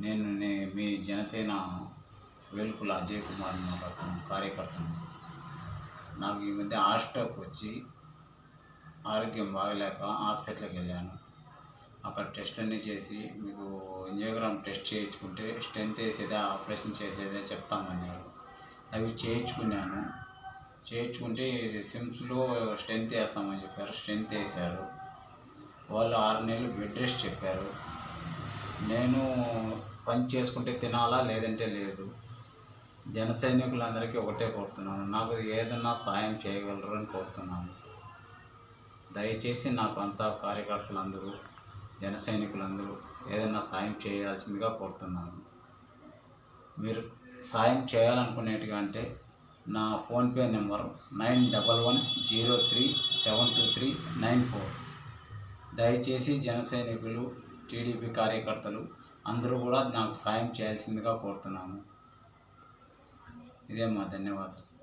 నేను నే- మీ జనసేన వేలుపుల అజయ్ కుమార్ మాట్లాడుతున్నాను కార్యకర్తను. నాకు ఈ మధ్య హాస్టల్కి వచ్చి ఆరోగ్యం బాగలేక హాస్పిటల్కి వెళ్ళాను. అక్కడ టెస్ట్ అన్నీ చేసి మీకు ఎంజియోగ్రామ్ టెస్ట్ చేయించుకుంటే స్ట్రెంత్ వేసేదా ఆపరేషన్ చేసేదా చెప్తామన్నారు. అవి చేయించుకున్నాను. చేయించుకుంటే సిమ్స్లో స్ట్రెంత్ వేస్తామని చెప్పారు. స్ట్రెంత్ వేశారు. వాళ్ళు ఆరు నెలలు బెడ్ రెస్ట్ చెప్పారు. నేను పని చేసుకుంటే తినాలా లేదంటే లేదు. జన సైనికులందరికీ ఒకటే కోరుతున్నాను. నాకు ఏదన్నా సాయం చేయగలరని కోరుతున్నాను. దయచేసి నాకు అంతా కార్యకర్తలందరూ జన సైనికులందరూ ఏదైనా సాయం చేయాల్సిందిగా కోరుతున్నాను. మీరు సాయం చేయాలనుకునేట్టుగా అంటే నా PhonePe number nine double one zero three seven two three nine four. దయచేసి జన సైనికులు టీడీపీ కార్యకర్తలు అందరూ కూడా నాకు సాయం చేయాల్సిందిగా కోరుతున్నాను. ఇదే మా ధన్యవాదాలు.